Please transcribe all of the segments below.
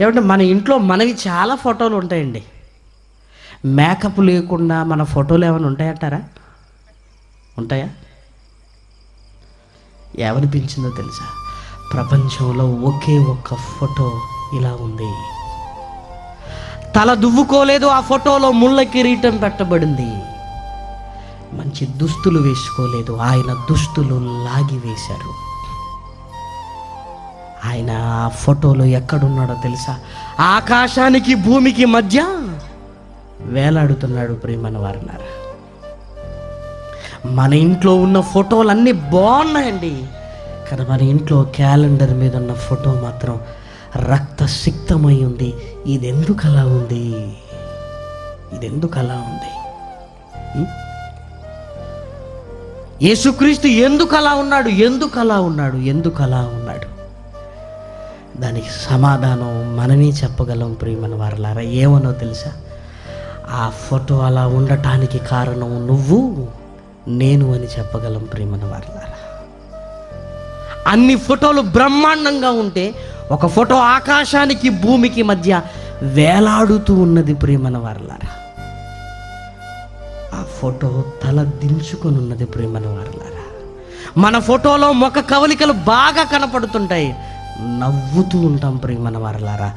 ఏమంటే మన ఇంట్లో మనవి చాలా ఫోటోలు ఉంటాయండి. మేకప్ లేకుండా మన ఫోటోలు ఏమైనా ఉంటాయంటారా? ఉంటాయా? ఏమనిపించిందో తెలుసా? ప్రపంచంలో ఒకే ఒక్క ఫోటో ఇలా ఉంది. తల దువ్వుకోలేదు ఆ ఫోటోలో ముళ్ళ కిరీటం పెట్టబడింది. మంచి దుస్తులు వేసుకోలేదు. ఆయన దుస్తులు లాగి వేశారు. ఆయన ఆ ఫోటోలో ఎక్కడున్నాడో తెలుసా? ఆకాశానికి భూమికి మధ్య వేలాడుతున్నాడు ప్రేమన వారినారా మన ఇంట్లో ఉన్న ఫోటోలు అన్నీ బాగున్నాయండి. కానీ మన ఇంట్లో క్యాలెండర్ మీద ఉన్న ఫోటో మాత్రం రక్తసిక్తమై ఉంది. ఇది ఎందుకు అలా ఉంది? ఇది ఎందుకు అలా ఉంది యేసుక్రీస్తు ఎందుకు అలా ఉన్నాడు? ఎందుకు అలా ఉన్నాడు? ఎందుకు అలా ఉన్నాడు? దానికి సమాధానం మనమే చెప్పగలం ప్రియమని వారలారా. ఏమనో తెలుసా? ఆ ఫోటో అలా ఉండటానికి కారణం నువ్వు నేను అని చెప్పగలం ప్రియమని వారలారా. అన్ని ఫోటోలు బ్రహ్మాండంగా ఉంటే ఒక ఫోటో ఆకాశానికి భూమికి మధ్య వేలాడుతూ ఉన్నది ప్రియమన వారలారా. ఆ ఫోటో తల దించుకొని ఉన్నది ప్రేమన వారలారా. మన ఫోటోలో ముఖ కవలికలు బాగా కనపడుతుంటాయి. నవ్వుతూ ఉంటాం ప్రేమన వారలారా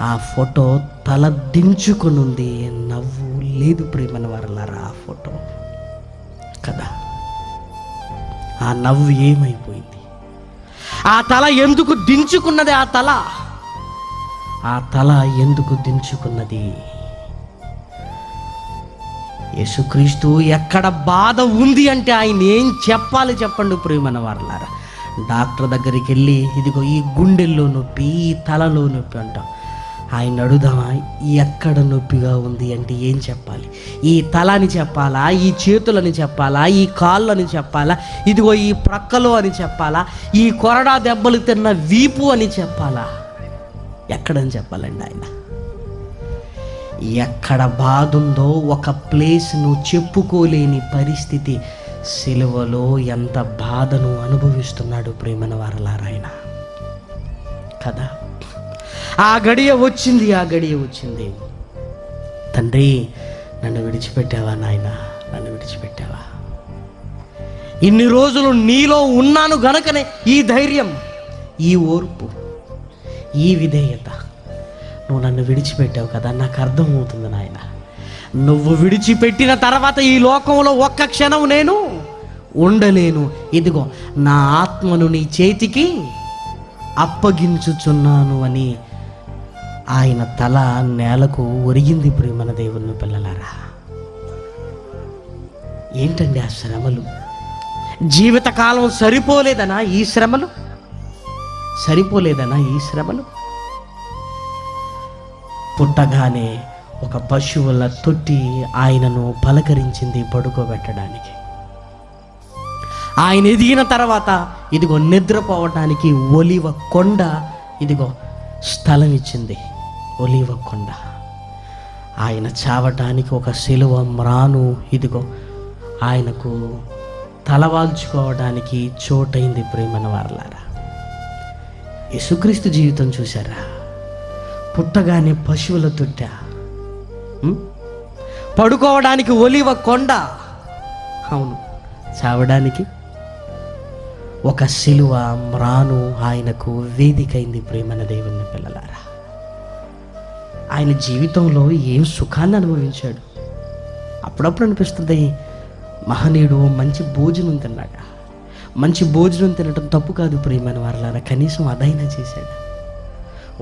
ఆ ఫోటో తల దించుకొని ఉంది నవ్వు లేదు ప్రేమన వారలారా ఆ ఫోటో. కదా? ఆ నవ్వు ఏమైపోయింది? ఆ తల ఎందుకు దించుకున్నది ఆ తల? ఆ తల ఎందుకు దించుకున్నది? యేసుక్రీస్తు ఎక్కడ బాధ ఉంది అంటే ఆయన ఏం చెప్పాలి చెప్పండి ప్రియమన వారలారా డాక్టర్ దగ్గరికి వెళ్ళి ఇదిగో ఈ గుండెల్లో నొప్పి ఈ తలలో నొప్పి అంటాం. ఆయన అడుగుదామా ఎక్కడ నొప్పిగా ఉంది అంటే ఏం చెప్పాలి? ఈ తల అని చెప్పాలా ఈ చేతులని చెప్పాలా ఈ కాళ్ళని చెప్పాలా ఇదిగో ఈ ప్రక్కలు అని చెప్పాలా ఈ కొరడా దెబ్బలు తిన్న వీపు అని చెప్పాలా? ఎక్కడని చెప్పాలండి ఆయన? ఎక్కడ బాధ ఉందో ఒక ప్లేస్ను చెప్పుకోలేని పరిస్థితి. సిలువలో ఎంత బాధను అనుభవిస్తున్నాడు ప్రేమన వారలారాయన? కదా? ఆ గడియ వచ్చింది ఆ గడియ వచ్చింది. తండ్రి నన్ను విడిచిపెట్టావా నాయన? నన్ను విడిచిపెట్టావా? ఇన్ని రోజులు నీలో ఉన్నాను గనకనే ఈ ధైర్యం ఈ ఓర్పు ఈ విధేయత నువ్వు నన్ను విడిచిపెట్టావు కదా? నాకు అర్థమవుతుంది నాయన. నువ్వు విడిచిపెట్టిన తర్వాత ఈ లోకంలో ఒక్క క్షణం నేను ఉండలేను. ఇదిగో నా ఆత్మను నీ చేతికి అప్పగించుచున్నాను అని ఆయన తల నేలకు ఒరిగింది ప్రేమన దేవుని పిల్లలారా. ఏంటండి ఆ శ్రమలు? జీవితకాలం సరిపోలేదనా ఈ శ్రమలు? సరిపోలేదనా ఈ శ్రమలు? పుట్టగానే ఒక పశువుల తొట్టి ఆయనను పలకరించింది పడుకోబెట్టడానికి. ఆయన ఎదిగిన తర్వాత ఇదిగో నిద్రపోవటానికి ఒలివ కొండ ఇదిగో స్థలం ఇచ్చింది. ఒలివ కొండ. ఆయన చావటానికి ఒక శిలువ మ్రాను ఇదిగో ఆయనకు తలవాల్చుకోవడానికి చోటైంది ప్రేమన వారలారా యేసుక్రీస్తు జీవితం చూసారా పుట్టగానే పశువుల తుట్ట. పడుకోవడానికి ఒలివ కొండ. అవును చావడానికి ఒక శిలువ మ్రాను ఆయనకు వేదికైంది ప్రేమన దేవుని పిల్లలారా. ఆయన జీవితంలో ఏం సుఖాన్ని అనుభవించాడు? అప్పుడప్పుడు అనిపిస్తుంది మహనీయుడు మంచి భోజనం తిన్నాడు? మంచి భోజనం తినడం తప్పు కాదు ప్రియమైన వారలారా కనీసం అదైనా చేశాడు?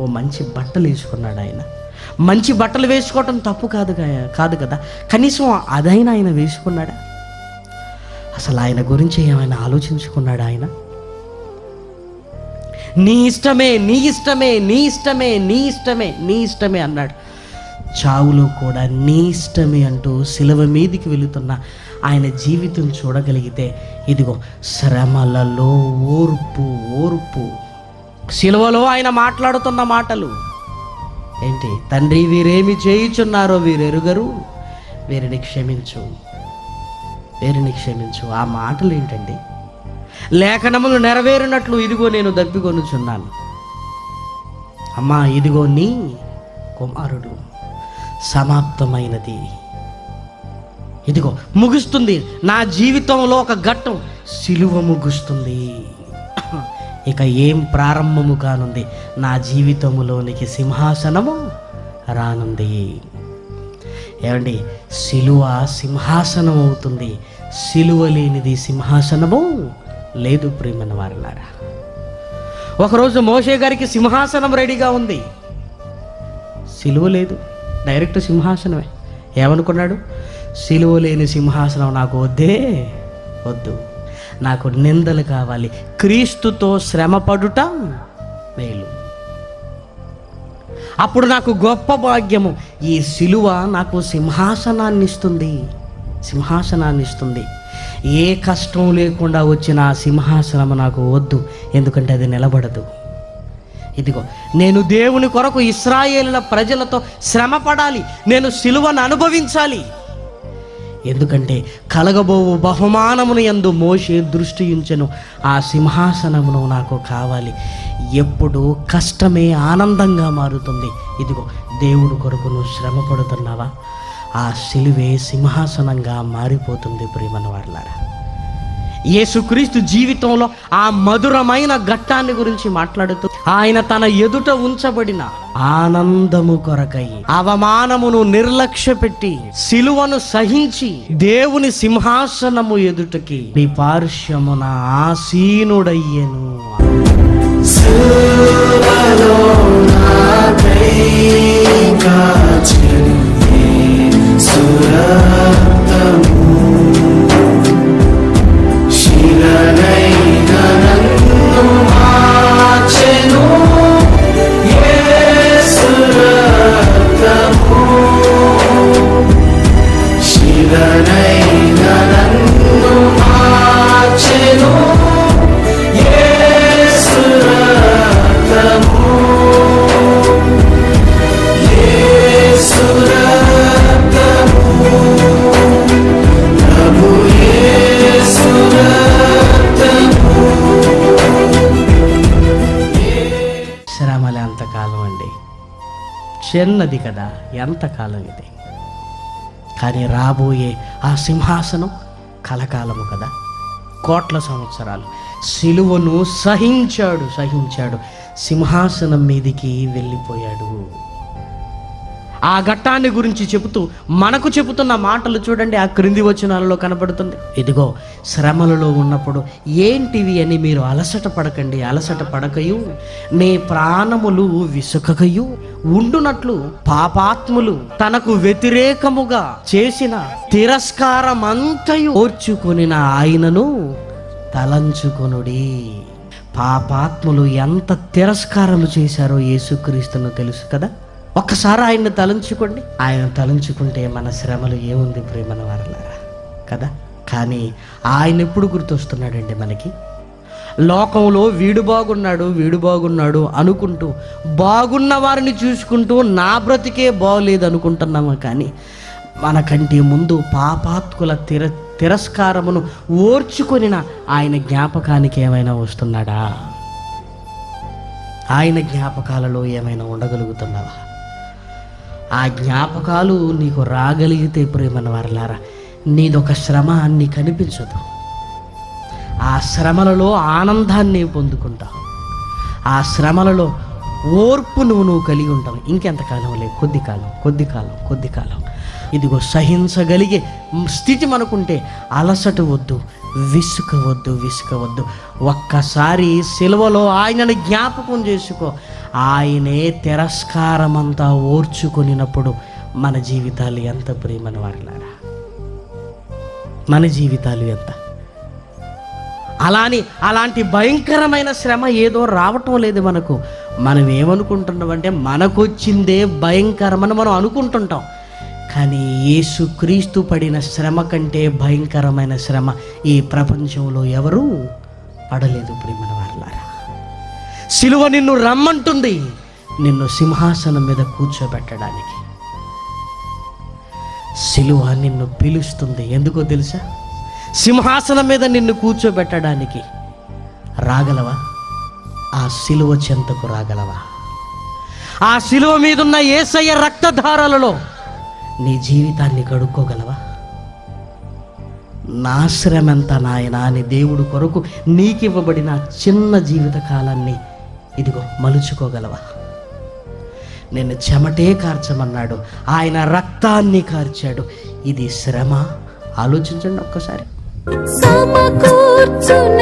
ఓ మంచి బట్టలు వేసుకున్నాడు ఆయన. మంచి బట్టలు వేసుకోవటం తప్పు కాదు కాదు కదా? కనీసం అదైనా ఆయన వేసుకున్నాడా? అసలు ఆయన గురించి ఏమైనా ఆలోచించుకున్నాడు ఆయన? నీ ఇష్టమే నీ ఇష్టమే నీ ఇష్టమే నీ ఇష్టమే నీ ఇష్టమే అన్నాడు. చావులో కూడా నీ ఇష్టమే అంటూ శిలవ మీదికి వెళుతున్న ఆయన జీవితం చూడగలిగితే ఇదిగో శ్రమలలో ఓర్పు ఓర్పు. శిలువలో ఆయన మాట్లాడుతున్న మాటలు. ఏంటి తండ్రి వీరేమి చేయుచున్నారో వీరెరుగరు? వీరిని క్షమించు. వీరిని క్షమించు. ఆ మాటలు ఏంటండి? లేఖనములు నెరవేరినట్లు ఇదిగో నేను దప్పికొనుచున్నాను. అమ్మా ఇదిగో నీ కుమారుడు. సమాప్తమైనది. ఇదిగో ముగుస్తుంది. నా జీవితంలో ఒక ఘట్టం. సిలువ ముగుస్తుంది. ఇక ఏం ప్రారంభము కానుంది? నా జీవితంలోనికి సింహాసనము రానుంది. ఏమండి? సిలువ సింహాసనం అవుతుంది సిలువ లేనిది సింహాసనము లేదు ప్రేమన వారినారా ఒకరోజు మోషే గారికి సింహాసనం రెడీగా ఉంది. సిలువ లేదు డైరెక్ట్ సింహాసనమే. ఏమనుకున్నాడు? సిలువ లేని సింహాసనం నాకు వద్దే వద్దు. నాకు నిందలు కావాలి. క్రీస్తుతో శ్రమపడుట మేలు. అప్పుడు నాకు గొప్ప భాగ్యము. ఈ సిలువ నాకు సింహాసనాన్ని ఇస్తుంది సింహాసనాన్ని ఇస్తుంది. ఏ కష్టం లేకుండా వచ్చిన ఆ సింహాసనం నాకు వద్దు ఎందుకంటే అది నిలబడదు. ఇదిగో నేను దేవుని కొరకు ఇస్రాయేలుల ప్రజలతో శ్రమపడాలి నేను సిలువను అనుభవించాలి. ఎందుకంటే కలగబోవు బహుమానమును ఎందు మోసే దృష్టి ఉంచెను ఆ సింహాసనమును నాకు కావాలి. ఎప్పుడు కష్టమే ఆనందంగా మారుతుంది. ఇదిగో దేవుని కొరకు నువ్వు శ్రమ పడుతున్నావా ఆ సిలువే సింహాసనంగా మారిపోతుంది ప్రియమన్న వారులారా యేసుక్రీస్తు జీవితంలో ఆ మధురమైన ఘట్టాన్ని గురించి మాట్లాడుతూ ఆయన తన ఎదుట ఉంచబడిన ఆనందము కొరకై అవమానమును నిర్లక్ష్య పెట్టి సిలువను సహించి దేవుని సింహాసనము ఎదుటకి నీ పార్శ్వమున ఆసీనుడయ్యను శ్రమలే చిన్నది కదా ఎంతకాలం ఇది కానీ రాబోయే ఆ సింహాసనం కలకాలము కదా. కోట్ల సంవత్సరాలు. సిలువను సహించాడు సహించాడు. సింహాసనం మీదికి వెళ్ళిపోయాడు. ఆ ఘట్టాన్ని గురించి చెబుతూ మనకు చెబుతున్న మాటలు చూడండి ఆ క్రింది వచనాలలో కనబడుతుంది. ఇదిగో శ్రమలలో ఉన్నప్పుడు ఏంటివి అని మీరు అలసట పడకండి అలసట పడకయు. నీ ప్రాణములు విసుకకయు. ఉండునట్లు పాపాత్ములు తనకు వ్యతిరేకముగా చేసిన తిరస్కారమంతయు ఓర్చుకొనిన ఆయనను తలంచుకొనుడి. పాపాత్ములు ఎంత తిరస్కారము చేశారో యేసుక్రీస్తును తెలుసు కదా? ఒక్కసారి ఆయన్ని తలంచుకోండి. ఆయన తలంచుకుంటే మన శ్రమలు ఏముంది ప్రేమన వారలారా? కదా? కానీ ఆయన ఎప్పుడు గుర్తొస్తున్నాడండి మనకి? లోకంలో వీడు బాగున్నాడు వీడు బాగున్నాడు అనుకుంటూ బాగున్న వారిని చూసుకుంటూ నా బ్రతికే బాగలేదు అనుకుంటున్నాము కానీ మనకంటే ముందు పాపాత్కుల తిర తిరస్కారమును ఓర్చుకొనిన ఆయన జ్ఞాపకానికి ఏమైనా వస్తున్నాడా? ఆయన జ్ఞాపకాలలో ఏమైనా ఉండగలుగుతున్నావా? ఆ జ్ఞాపకాలు నీకు రాగలిగితే ప్రేమన్న వారలారా నీదొక శ్రమ అన్ని కనిపించదు. ఆ శ్రమలలో ఆనందాన్ని పొందుకుంటావు. ఆ శ్రమలలో ఓర్పు నువ్వు నువ్వు కలిగి ఉంటావు. ఇంకెంతకాలం లే కొద్ది కాలం కొద్ది కాలం కొద్ది కాలం. ఇదిగో సహించగలిగే స్థితి మనకుంటే అలసట వద్దు. విసుకవద్దు విసుకవద్దు. ఒక్కసారి సిలువలో ఆయనను జ్ఞాపకం చేసుకో. ఆయనే తిరస్కారమంతా ఓర్చుకొనినప్పుడు మన జీవితాలు ఎంత ప్రేమని వారిలారా? మన జీవితాలు ఎంత? అలాని అలాంటి భయంకరమైన శ్రమ ఏదో రావటం లేదు మనకు. మనం ఏమనుకుంటున్నామంటే మనకొచ్చిందే భయంకరమని మనం అనుకుంటుంటాం. కానీ యేసుక్రీస్తు పడిన శ్రమ కంటే భయంకరమైన శ్రమ ఈ ప్రపంచంలో ఎవరు పడలేదు ప్రేమన వారలారా. సిలువ నిన్ను రమ్మంటుంది నిన్ను సింహాసనం మీద కూర్చోబెట్టడానికి. సిలువ నిన్ను పిలుస్తుంది ఎందుకో తెలుసా? సింహాసనం మీద నిన్ను కూర్చోబెట్టడానికి. రాగలవా? ఆ సిలువ చెంతకు రాగలవా? ఆ శిలువ మీదున్న ఏసయ్య రక్తధారలలో నీ జీవితాన్ని కడుక్కోగలవా నా శ్రమెంత నాయన అని దేవుడు కొరకు నీకివ్వబడిన చిన్న జీవిత కాలాన్ని ఇదిగో మలుచుకోగలవా? నేను చెమటే కార్చమన్నాడు ఆయన రక్తాన్ని కార్చాడు. ఇది శ్రమ. ఆలోచించండి ఒక్కసారి. సమకూర్చు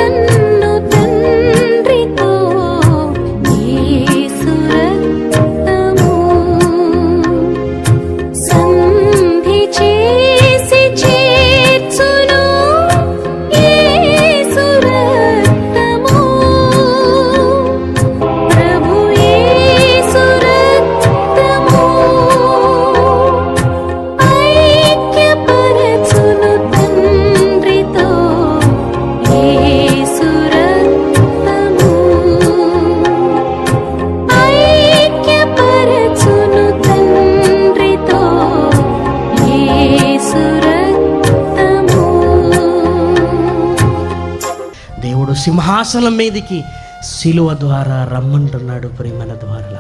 దేవుడు మీదకి మీదికి శిలువ ద్వారా రమ్మంటున్నాడు ప్రేమల ద్వారా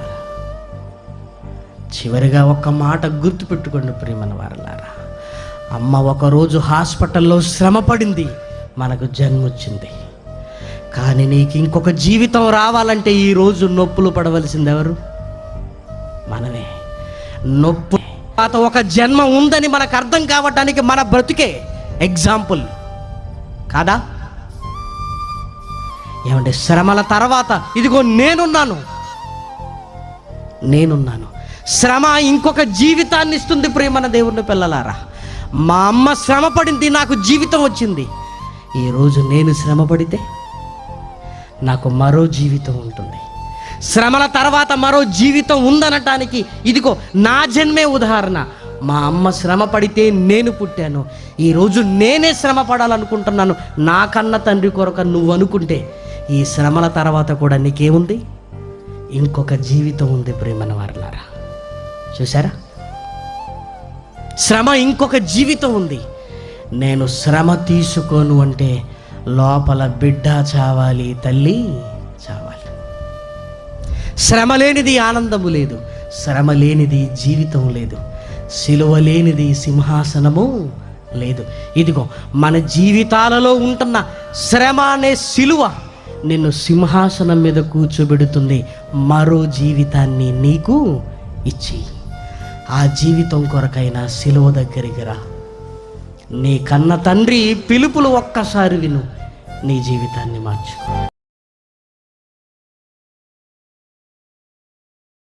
చివరిగా ఒక్క మాట గుర్తుపెట్టుకోండి ప్రేమల వారలారా అమ్మ ఒకరోజు హాస్పిటల్లో శ్రమ పడింది మనకు జన్మొచ్చింది. కానీ నీకు ఇంకొక జీవితం రావాలంటే ఈ రోజు నొప్పులు పడవలసింది ఎవరు? మనమే. నొప్పు తర్వాత ఒక జన్మ ఉందని మనకు అర్థం కావటానికి మన బ్రతుకే ఎగ్జాంపుల్. కాదా? ఏమంటే శ్రమల తర్వాత ఇదిగో నేనున్నాను. నేనున్నాను. శ్రమ ఇంకొక జీవితాన్ని ఇస్తుంది ప్రేమన దేవుని పిల్లలారా. మా అమ్మ శ్రమ పడింది నాకు జీవితం వచ్చింది. ఈరోజు నేను శ్రమ పడితే నాకు మరో జీవితం ఉంటుంది. శ్రమల తర్వాత మరో జీవితం ఉందనటానికి ఇదిగో నా జన్మే ఉదాహరణ. మా అమ్మ శ్రమ పడితే నేను పుట్టాను. ఈరోజు నేనే శ్రమ పడాలనుకుంటున్నాను. నా కన్న తండ్రి కొరక నువ్వు అనుకుంటే ఈ శ్రమల తర్వాత కూడా నీకేముంది? ఇంకొక జీవితం ఉంది ప్రేమన వారులారా చూసారా శ్రమ ఇంకొక జీవితం ఉంది. నేను శ్రమ తీసుకోను అంటే లోపల బిడ్డ చావాలి తల్లి చావాలి. శ్రమ లేనిది ఆనందము లేదు. శ్రమ లేనిది జీవితం లేదు. సిలువ లేనిది సింహాసనము లేదు. ఇదిగో మన జీవితాలలో ఉంటున్న శ్రమ అనే సిలువ నిన్ను సింహాసనం మీద కూర్చోబెడుతుంది మరో జీవితాన్ని నీకు ఇచ్చి ఆ జీవితం కొరకైనా సిలువ దగ్గరికి రా. నీ కన్న తండ్రి పిలుపులు ఒక్కసారి విను నీ జీవితాన్ని మార్చుకో